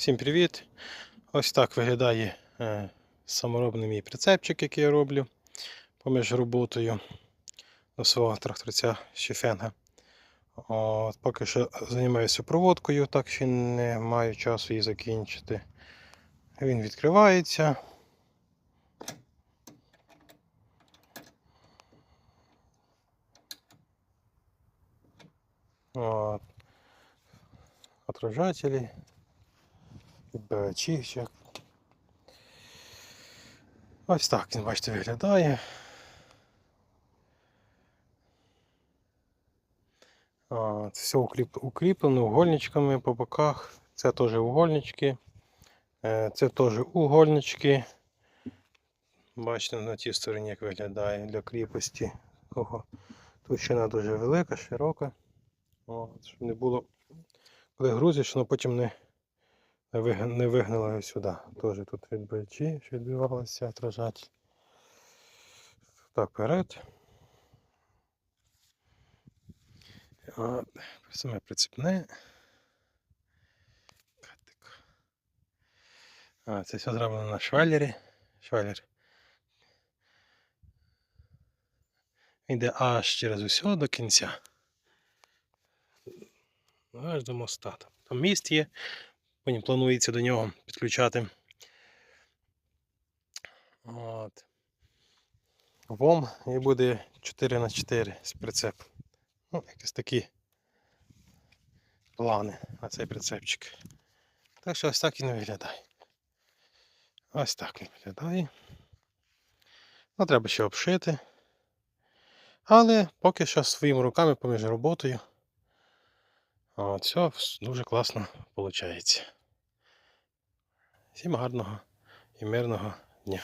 Всім привіт! Ось так виглядає е, саморобний мій прицепчик, який я роблю поміж роботою до свого тракторця Шефенга. От, поки що займаюся проводкою, так що не маю часу її закінчити. Він відкривається. От. Отражателі. Підбивачівчик. Ось так він, бачите, виглядає. От, все укріплено угольничками по боках. Це теж угольнички. Е, Це теж угольнички. Бачите, на тій стороні як виглядає для кріпості. Ого. Товщина дуже велика, широка. От, щоб не було, коли грузиш, воно потім не, не виг- не вигнало його сюди. Теж тут відбивачі, що відбивалося, отражатель. Так, вперед. От, саме прицепне. Катик. А, це все зроблено на швалері. Швалер. Йде аж через усе до кінця. Аж до моста. Там міст є. Потім планується до нього підключати. От. ВОМ і буде 4 на 4 з прицепом. Ну, якісь такі плани на цей прицепчик. Так що ось так він виглядає. Ось так він виглядає. Ну, треба ще обшити. Але поки що своїми руками поміж роботою. От, все дуже класно виходить. Всім гарного і мирного дня.